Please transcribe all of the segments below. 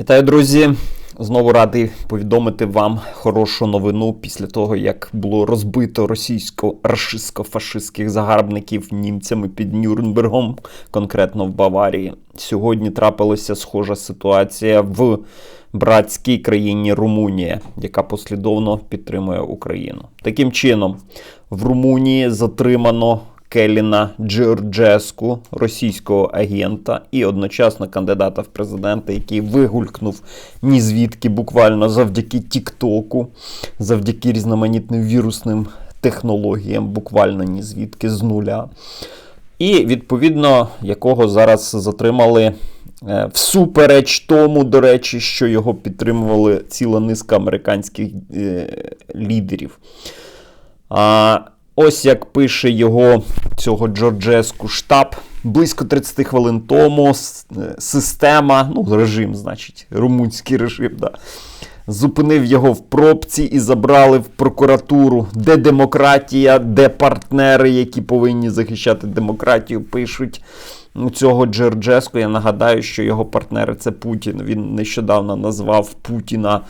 Вітаю, друзі! Знову радий повідомити вам хорошу новину після того, як було розбито російсько-рашистсько-фашистських загарбників німцями під Нюрнбергом, конкретно в Баварії. Сьогодні трапилася схожа ситуація в братській країні Румунія, яка послідовно підтримує Україну. Таким чином, в Румунії затримано Келіна Джорджеску, російського агента, і одночасно кандидата в президенти, який вигулькнув ні звідки буквально завдяки Тіктоку, завдяки різноманітним вірусним технологіям, буквально ні звідки з нуля. І відповідно якого зараз затримали. е, Всупереч тому, до речі, що його підтримували ціла низка американських е, лідерів. А, ось як пише його цього Джорджеску штаб. Близько 30 хвилин тому е, система, ну, режим, значить, румунський режим, да, зупинив його в пробці і забрали в прокуратуру. Де демократія, де партнери, які повинні захищати демократію, пишуть цього Джорджеску. Я нагадаю, що його партнери це Путін. Він нещодавно назвав Путіна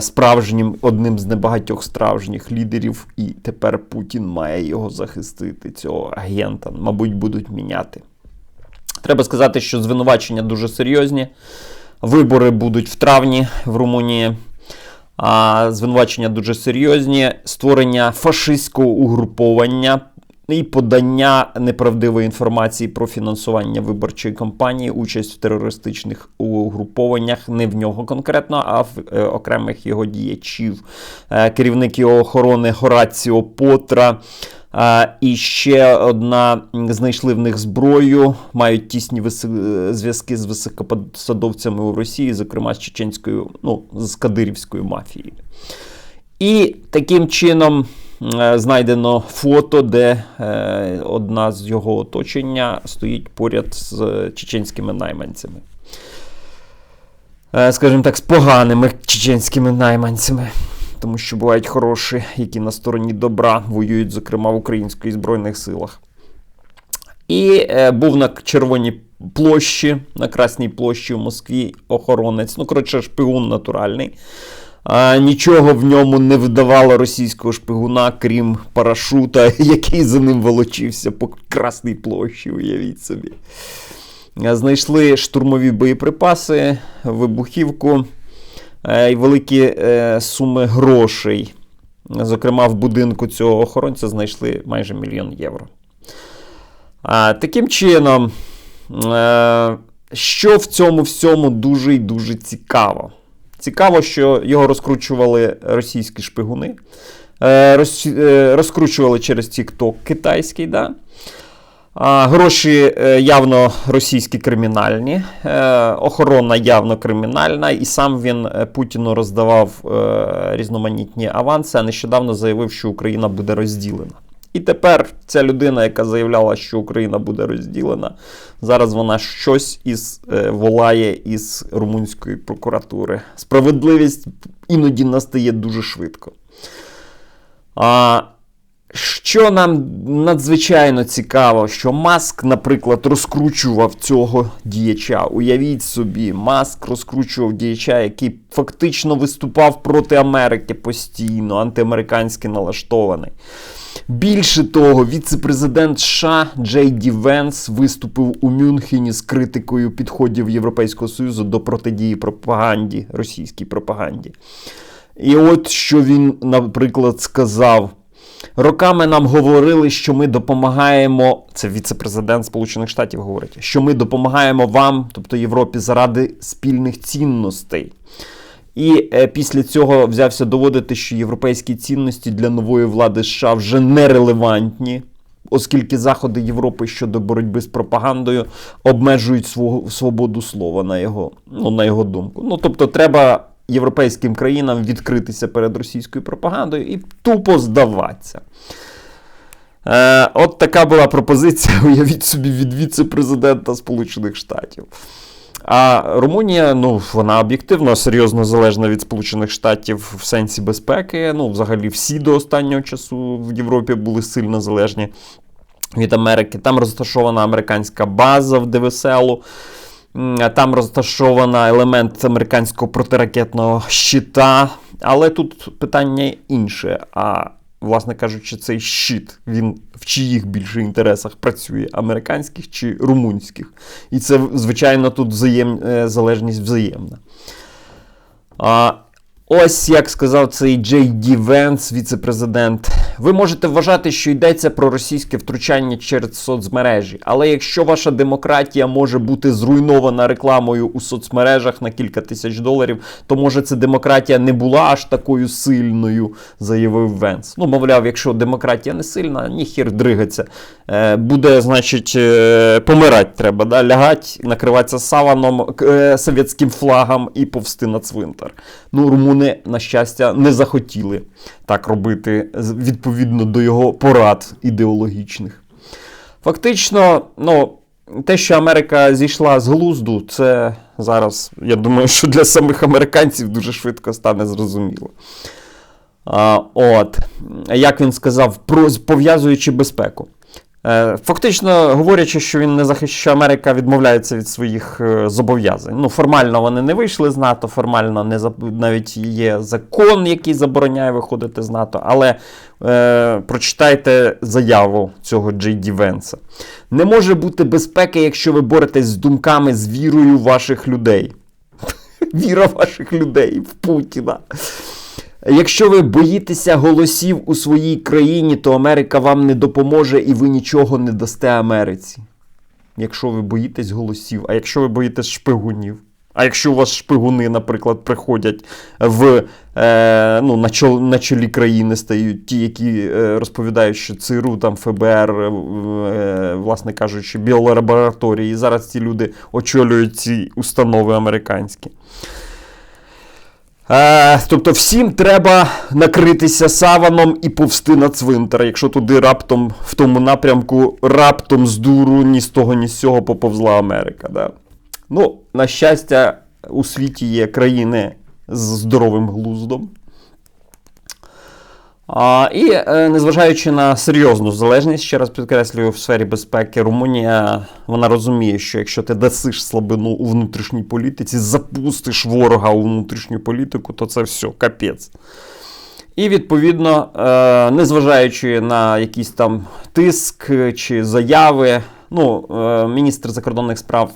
справжнім одним з небагатьох справжніх лідерів, і тепер Путін має його захистити, цього агента. Мабуть, будуть міняти. Треба сказати, що звинувачення дуже серйозні. Вибори будуть в травні в Румунії. А звинувачення дуже серйозні. Створення фашистського угруповання і подання неправдивої інформації про фінансування виборчої кампанії, участь в терористичних угрупованнях, не в нього конкретно, а в е, окремих його діячів. Е, керівник його охорони Гораціо Потра. А, і ще одна знайшли в них зброю, мають тісні е, зв'язки з високопосадовцями у Росії, зокрема з чеченською, ну, з кадирівською мафією. І таким чином е, знайдено фото, де е, одна з його оточення стоїть поряд з е, чеченськими найманцями. Е, скажімо так, з поганими чеченськими найманцями. Тому що бувають хороші, які на стороні добра воюють, зокрема в українських збройних силах. І е, був на Червоній площі, на Красній площі в Москві охоронець. Ну, коротше, шпигун натуральний. А, нічого в ньому не видавало російського шпигуна, крім парашута, який за ним волочився по Красній площі, уявіть собі. Знайшли штурмові боєприпаси, вибухівку е, і великі е, суми грошей. Зокрема, в будинку цього охоронця знайшли майже мільйон євро. Таким чином, е, що в цьому всьому дуже і дуже цікаво. Цікаво, що його розкручували російські шпигуни, е, е, розкручували через TikTok китайський, да? Гроші е, явно російські кримінальні, охорона явно кримінальна, і сам він Путіну роздавав різноманітні аванси, а нещодавно заявив, що Україна буде розділена. І тепер ця людина, яка заявляла, що Україна буде розділена, зараз вона щось із е, волає із румунської прокуратури. Справедливість іноді настає дуже швидко. А, що нам надзвичайно цікаво, що Маск, наприклад, розкручував цього діяча. Уявіть собі, Маск розкручував діяча, який фактично виступав проти Америки постійно, антиамериканськи налаштований. Більше того, віце-президент США Джей Ді Венс виступив у Мюнхені з критикою підходів Європейського Союзу до протидії пропаганді, російській пропаганді. І от що він, наприклад, сказав. Роками нам говорили, що ми допомагаємо. Це віце-президент Сполучених Штатів говорить, що ми допомагаємо вам, тобто Європі, заради спільних цінностей. І е, після цього взявся доводити, що європейські цінності для нової влади США вже нерелевантні, оскільки заходи Європи щодо боротьби з пропагандою обмежують свого, свободу слова на його, ну, на його думку. Ну, тобто, треба європейським країнам відкритися перед російською пропагандою і тупо здаватися. Е, от така була пропозиція, уявіть собі, від віце-президента Сполучених Штатів. А Румунія, ну, вона об'єктивно серйозно залежна від Сполучених Штатів в сенсі безпеки. Ну, взагалі, всі до останнього часу в Європі були сильно залежні від Америки. Там розташована американська база в Девеселу. Там розташована елемент американського протиракетного щита. Але тут питання інше. А власне кажучи, цей щит, він в чиїх більше інтересах працює: американських чи румунських? І це, звичайно, тут взаєм... е, залежність взаємна. А, ось як сказав цей Джей Ді Венс, віце-президент. Ви можете вважати, що йдеться про російське втручання через соцмережі. Але якщо ваша демократія може бути зруйнована рекламою у соцмережах на кілька тисяч доларів, то може ця демократія не була аж такою сильною, заявив Венс. Ну, мовляв, якщо демократія не сильна, ніхір дригаться. Е, буде, значить, е, помирати треба, да? лягать, накриватися саваном, е, совєтським флагом і повсти на цвинтар. Ну, румуни, на щастя, не захотіли так робити відповідно до його порад ідеологічних. Фактично, ну, те, що Америка зійшла з глузду, це зараз, я думаю, що для самих американців дуже швидко стане зрозуміло. А, от, як він сказав, про, пов'язуючи безпеку. Е, Фактично говорячи, що він не захищає, що Америка відмовляється від своїх е, зобов'язань. Ну, формально вони не вийшли з НАТО, формально не навіть є закон, який забороняє виходити з НАТО. Але е, прочитайте заяву цього Джей Ді Венса. Не може бути безпеки, якщо ви боретесь з думками, з вірою ваших людей. Віра ваших людей в Путіна. Якщо ви боїтеся голосів у своїй країні, то Америка вам не допоможе і ви нічого не дасте Америці. Якщо ви боїтесь голосів, а якщо ви боїтесь шпигунів. А якщо у вас шпигуни, наприклад, приходять в, е, ну, на, чол, на чолі країни стають ті, які е, розповідають, що ЦРУ, там ФБР, е, власне кажучи, біолабораторії, і зараз ці люди очолюють ці установи американські. Е, тобто всім треба накритися саваном і повсти на цвинтар, якщо туди раптом в тому напрямку раптом з дуру ні з того, ні з цього поповзла Америка. Да? Ну, на щастя, у світі є країни з здоровим глуздом. І е, незважаючи на серйозну залежність, ще раз підкреслюю, в сфері безпеки, Румунія вона розуміє, що якщо ти дасиш слабину у внутрішній політиці, запустиш ворога у внутрішню політику, то це все, капець. І відповідно, е, незважаючи на якийсь там тиск чи заяви, ну, е, міністр закордонних справ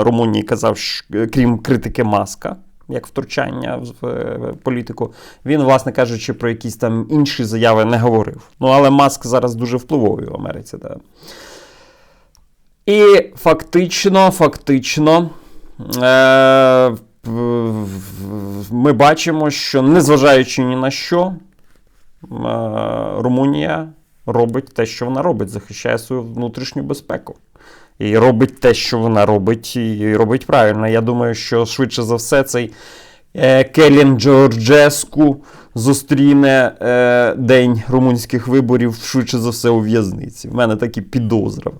Румунії казав, що, крім критики Маска, як втручання в е, політику, він, власне кажучи, про якісь там інші заяви не говорив. Ну, але Маск зараз дуже впливовий в Америці. Да. І фактично, фактично, е, ми бачимо, що незважаючи ні на що, е, Румунія робить те, що вона робить, захищає свою внутрішню безпеку. І робить те, що вона робить, і робить правильно. Я думаю, що швидше за все цей е, Келін Джорджеску зустріне е, день румунських виборів швидше за все у в'язниці. В мене такі підозри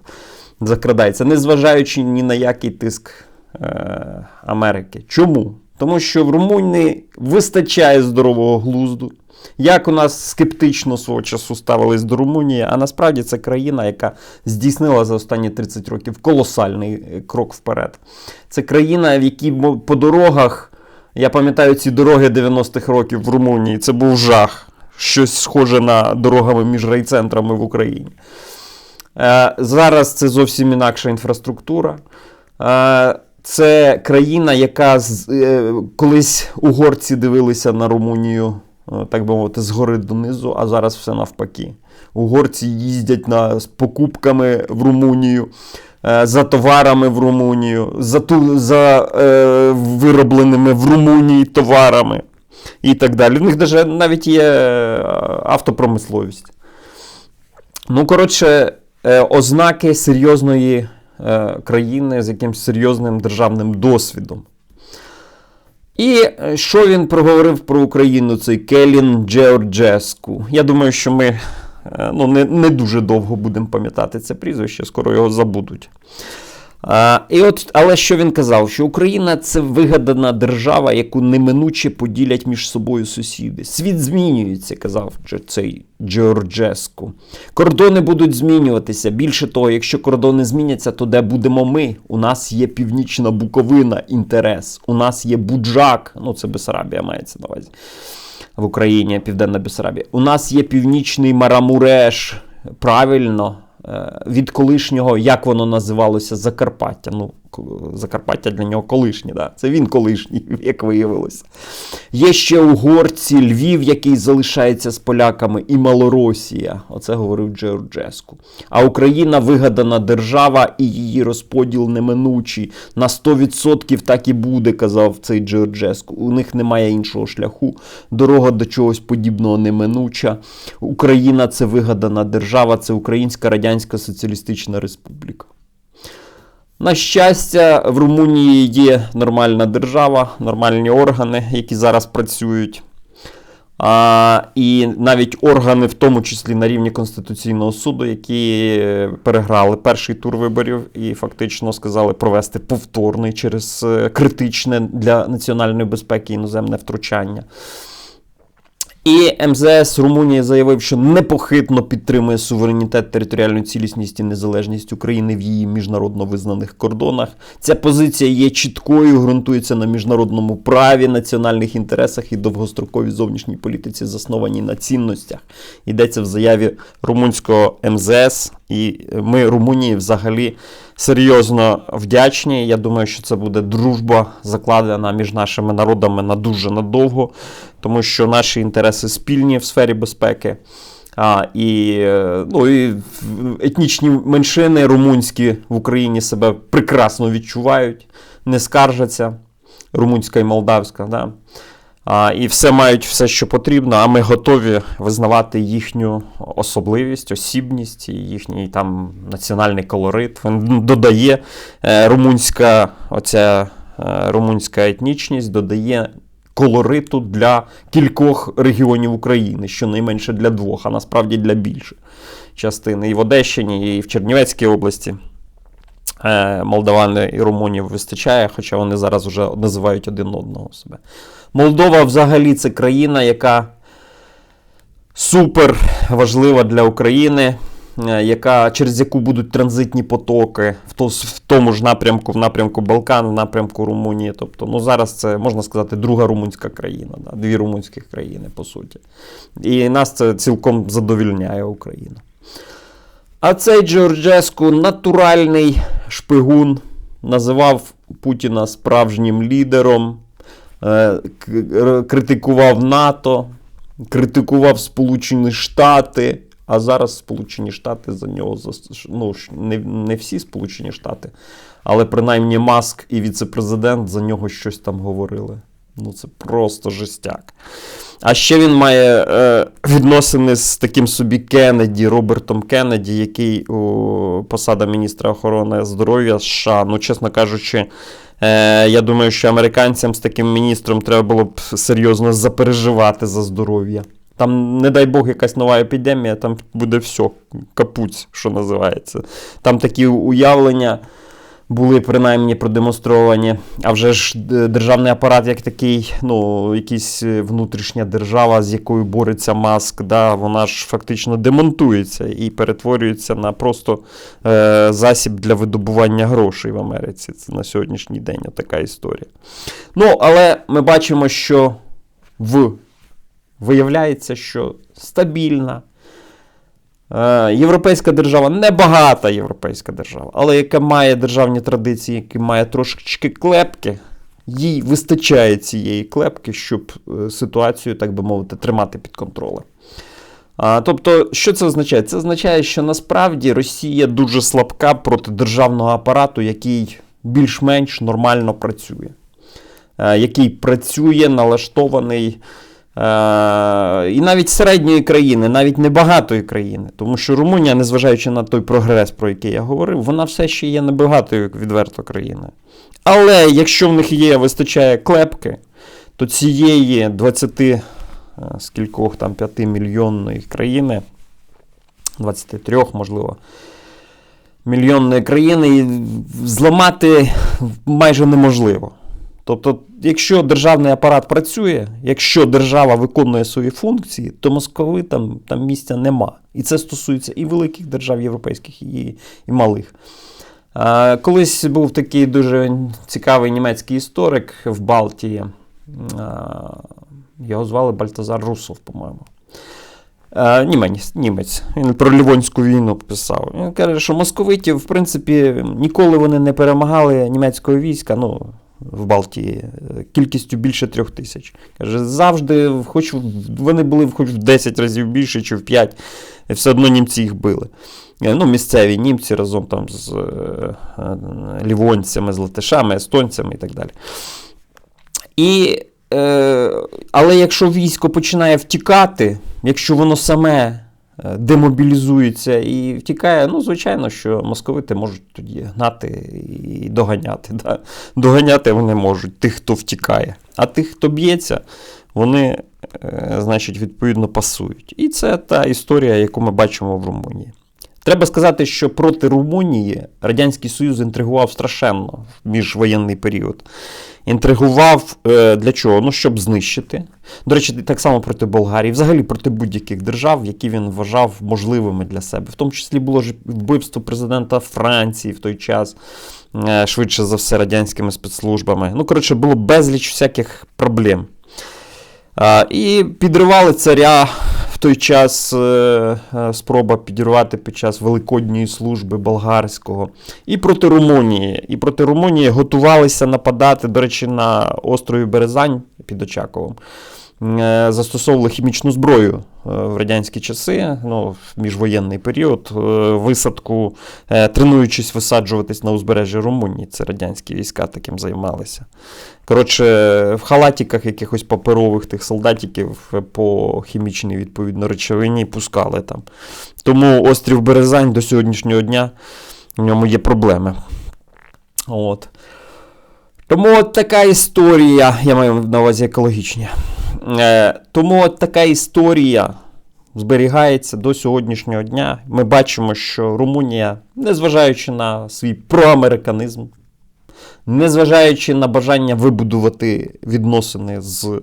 закрадається, незважаючи ні на який тиск е, Америки. Чому? Тому що в Румунії вистачає здорового глузду. Як у нас скептично свого часу ставились до Румунії, а насправді це країна, яка здійснила за останні 30 років колосальний е, крок вперед. Це країна, в якій по дорогах, я пам'ятаю ці дороги 90-х років в Румунії, це був жах. Щось схоже на дорогами між райцентрами в Україні. Е, Зараз це зовсім інакша інфраструктура. Е, Це країна, яка колись угорці дивилися на Румунію, так би мовити, згори донизу, а зараз все навпаки. Угорці їздять на, з покупками в Румунію, е, за товарами в Румунію, за, ту, за е, виробленими в Румунії товарами і так далі. У них навіть є е, автопромисловість. Ну, коротше, е, ознаки серйозної е, країни з якимось серйозним державним досвідом. І е, що він проговорив про Україну, цей Келін Джеорджеску? Я думаю, що ми е, ну, не, не дуже довго будемо пам'ятати це прізвище, скоро його забудуть. А, і от, але що він казав? Що Україна це вигадана держава, яку неминуче поділять між собою сусіди. Світ змінюється, казав цей Джорджеску. Кордони будуть змінюватися. Більше того, якщо кордони зміняться, то де будемо ми? У нас є Північна Буковина, інтерес. У нас є Буджак, ну це Бесарабія мається на увазі. В Україні, Південна Бесарабія. У нас є Північний Марамуреш. Правильно, від колишнього, як воно називалося, Закарпаття. Ну, Закарпаття для нього колишнє, да? це він колишній, як виявилося. Є ще угорці, Львів, який залишається з поляками, і Малоросія. Оце говорив Джорджеску. А Україна вигадана держава і її розподіл неминучий. На 100% так і буде, казав цей Джорджеску. У них немає іншого шляху. Дорога до чогось подібного неминуча. Україна це вигадана держава, це Українська Радянська Соціалістична Республіка. На щастя, в Румунії є нормальна держава, нормальні органи, які зараз працюють. А, і навіть органи, в тому числі на рівні Конституційного суду, які переграли перший тур виборів і фактично сказали провести повторний через е, критичне для національної безпеки іноземне втручання. І МЗС Румунії заявив, що непохитно підтримує суверенітет, територіальну цілісність і незалежність України в її міжнародно визнаних кордонах. Ця позиція є чіткою, ґрунтується на міжнародному праві, національних інтересах і довгостроковій зовнішній політиці, заснованій на цінностях. Йдеться в заяві румунського МЗС, і ми Румунії взагалі серйозно вдячні. Я думаю, що це буде дружба закладена між нашими народами на дуже надовго, тому що наші інтереси спільні в сфері безпеки. А, і, е, ну, і етнічні меншини румунські в Україні себе прекрасно відчувають, не скаржаться, румунська і молдавська. Да? І все мають все, що потрібно, а ми готові визнавати їхню особливість, осібність їхній там національний колорит. Він додає е, румунська, оця е, румунська етнічність, додає колориту для кількох регіонів України, щонайменше для двох, а насправді для більше частини. І в Одещині, і в Чернівецькій області. Е, Молдавани і румунів вистачає, хоча вони зараз вже називають один одного себе. Молдова взагалі це країна, яка супер важлива для України, е, яка, через яку будуть транзитні потоки в, то, в тому ж напрямку, в напрямку Балкан, в напрямку Румунії. Тобто, ну, зараз це можна сказати друга румунська країна, да, дві румунських країни, по суті. І нас це цілком задовільняє Україна. А цей Джорджеску натуральний шпигун називав Путіна справжнім лідером, критикував НАТО, критикував Сполучені Штати. А зараз Сполучені Штати за нього ну, не, не всі Сполучені Штати, але принаймні Маск і віце-президент за нього щось там говорили. Ну це просто жестяк. А ще він має е, відносини з таким собі Кеннеді, Робертом Кеннеді, який у посада міністра охорони здоров'я США. Ну, чесно кажучи, е, я думаю, що американцям з таким міністром треба було б серйозно запереживати за здоров'я. Там, не дай Бог, якась нова епідемія, там буде все, капуць, що називається. Там такі уявлення були принаймні продемонстровані. А вже ж державний апарат, як такий, ну, якась е, внутрішня держава, з якою бореться маск, да, вона ж фактично демонтується і перетворюється на просто е, засіб для видобування грошей в Америці. Це на сьогоднішній день така історія. Ну, але ми бачимо, що в виявляється, що стабільна. Е, Європейська держава, небагата європейська держава, але яка має державні традиції, яка має трошечки клепки, їй вистачає цієї клепки, щоб е, ситуацію, так би мовити, тримати під контролем. А, тобто, що це означає? Це означає, що насправді Росія дуже слабка проти державного апарату, який більш-менш нормально працює, е, який працює, налаштований. Е, і навіть середньої країни, навіть небагатої країни. Тому що Румунія, незважаючи на той прогрес, про який я говорив, вона все ще є небагатою відверто країною. Але якщо в них є, вистачає клепки, то цієї 20 е, скількох там 5 мільйонної країни, 23, можливо, мільйонної країни зламати майже неможливо. Тобто, якщо державний апарат працює, якщо держава виконує свої функції, то московитам там місця нема. І це стосується і великих держав європейських, і, і малих. Колись був такий дуже цікавий німецький історик в Балтії. Його звали Бальтазар Русов, по-моєму. Німець, німець. Він про Лівонську війну писав. Він каже, що московитів, в принципі, ніколи вони не перемагали німецького війська. ну, в Балтії е, кількістю більше трьох тисяч. Каже, завжди, хоч вони були хоч в 10 разів більше, чи в 5, все одно німці їх били. Е, Ну, Місцеві німці разом там з е, е, лівонцями, з латишами, естонцями і так далі. І, е, але якщо військо починає втікати, якщо воно саме е, демобілізується і втікає, ну, звичайно, що московити можуть тоді гнати і доганяти. Да? Доганяти вони можуть тих, хто втікає. А тих, хто б'ється, вони, е, значить, відповідно пасують. І це та історія, яку ми бачимо в Румунії. Треба сказати, що проти Румунії Радянський Союз інтригував страшенно в міжвоєнний період. Інтригував е, для чого? Ну, щоб знищити. До речі, так само проти Болгарії, взагалі проти будь-яких держав, які він вважав можливими для себе. В тому числі було ж вбивство президента Франції в той час, е, швидше за все, радянськими спецслужбами. Ну, коротше, було безліч всяких проблем. І підривали царя в той час е, е, спроба підірвати під час Великодньої служби болгарського. І проти Румунії. І проти Румунії готувалися нападати, до речі, на острові Березань під Очаковом. Е, Застосовували хімічну зброю е, в радянські часи, ну, в міжвоєнний період, е, висадку, тренуючись висаджуватись на узбережжі Румунії. Це радянські війська таким займалися. Коротше, в халатіках якихось паперових тих солдатиків по хімічній відповідно речовині пускали там. Тому острів Березань до сьогоднішнього дня в ньому є проблеми. От. Тому от така історія, я маю на увазі екологічні. Е, тому така історія зберігається до сьогоднішнього дня. Ми бачимо, що Румунія, незважаючи на свій проамериканізм, незважаючи на бажання вибудувати відносини з е,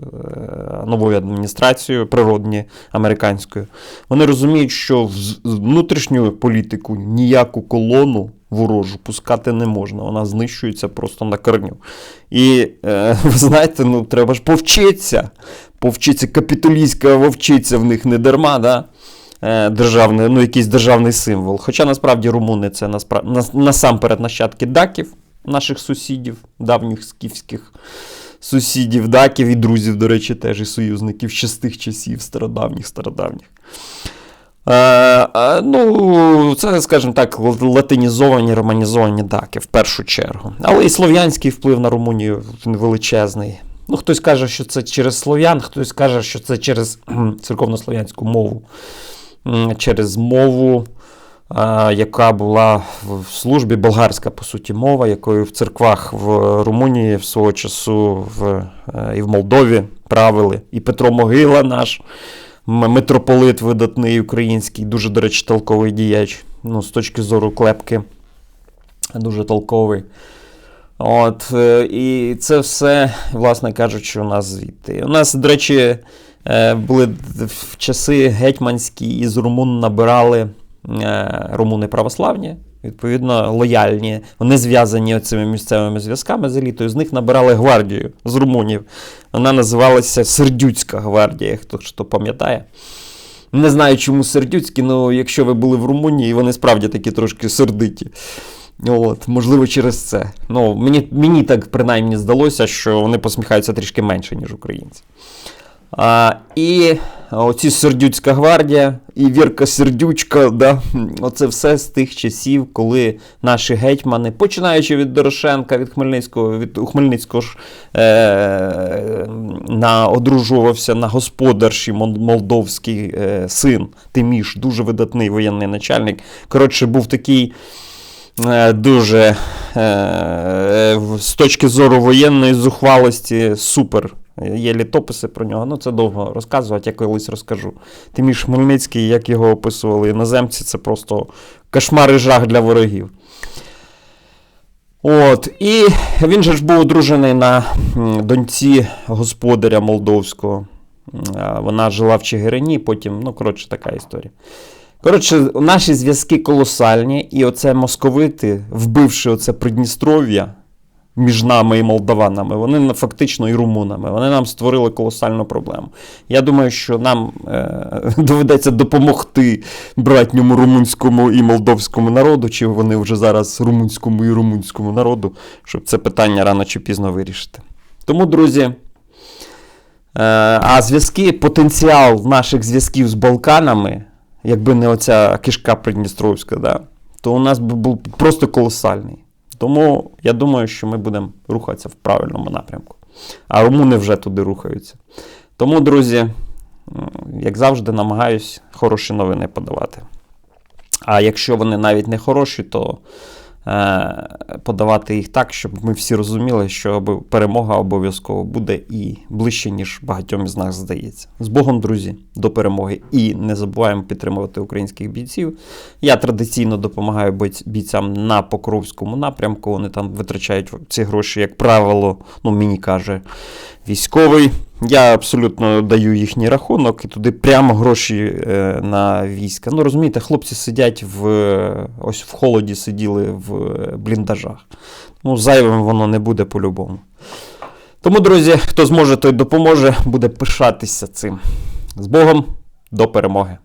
новою адміністрацією, природні американською, вони розуміють, що внутрішню політику ніяку колону ворожу пускати не можна. Вона знищується просто на корню. І е, ви знаєте, ну треба ж повчитися. Повчитися, капітолійська вовчиця в них не дарма, да? Е, державний, ну, якийсь державний символ. Хоча насправді румуни це наспра... нас- насамперед нащадки даків, наших сусідів, давніх скіфських сусідів, даків і друзів, до речі, теж і союзників ще з тих часів, стародавніх, стародавніх. Е, е, ну, це, скажімо так, латинізовані, романізовані даки в першу чергу. Але і слов'янський вплив на Румунію величезний. Ну, хтось каже, що це через слов'ян, хтось каже, що це через церковнослов'янську мову, через мову, яка була в в службі, болгарська, по суті, мова, якою в церквах в Румунії в свого часу в, е, і в Молдові правили. І Петро Могила наш, митрополит видатний український, дуже, до речі, толковий діяч. Ну, з точки зору клепки, дуже толковий. От, е, і це все, власне кажучи, у нас звідти. У нас, до речі, е, були в часи гетьманські із румун набирали е, румуни православні, відповідно, лояльні. Вони зв'язані цими місцевими зв'язками з елітою. З них набирали гвардію з румунів. Вона називалася Сердюцька гвардія, хто хто пам'ятає. Не знаю, чому сердюцькі, але якщо ви були в Румунії, вони справді такі трошки сердиті. От, можливо, через це. Ну, мені, мені так принаймні здалося, що вони посміхаються трішки менше, ніж українці. А, і оці Сердюцька гвардія, і Вірка Сердючка, да, оце все з тих часів, коли наші гетьмани, починаючи від Дорошенка, від Хмельницького, від Хмельницького ж е, на, одружувався на господарші молдовський е, син Тиміш, дуже видатний воєнний начальник. Коротше, був такий. Е, Дуже е, з точки зору воєнної зухвалості супер Є літописи про нього. Ну, це довго розказувати, я колись розкажу. Тиміш Хмельницький, як його описували іноземці, це просто кошмар і жах для ворогів. От, і він же ж був одружений на доньці господаря молдовського. Вона жила в Чигирині, потім, ну, коротше, така історія. Коротше, наші зв'язки колосальні, і оце московити, вбивши оце Придністров'я між нами і молдаванами, вони фактично і румунами, вони нам створили колосальну проблему. Я думаю, що нам е, доведеться допомогти братньому румунському і молдовському народу, чи вони вже зараз румунському і румунському народу, щоб це питання рано чи пізно вирішити. Тому, друзі. Е, а зв'язки, потенціал наших зв'язків з Балканами, якби не оця кишка Придністровська, да, то у нас би був просто колосальний. Тому я думаю, що ми будемо рухатися в правильному напрямку. А румуни вже туди рухаються. Тому, друзі, як завжди, намагаюсь хороші новини подавати. А якщо вони навіть не хороші, то подавати їх так, щоб ми всі розуміли, що перемога обов'язково буде і ближче, ніж багатьом із нас здається. З Богом, друзі, до перемоги. І не забуваємо підтримувати українських бійців. Я традиційно допомагаю бійцям на Покровському напрямку. Вони там витрачають ці гроші, як правило, ну мені каже військовий. Я абсолютно даю їхній рахунок і туди прямо гроші е, на війська. Ну розумієте, хлопці сидять в ось в холоді сиділи в е, бліндажах. Ну, зайвим воно не буде по-любому. Тому, друзі, хто зможе, той допоможе, буде пишатися цим. З Богом, до перемоги!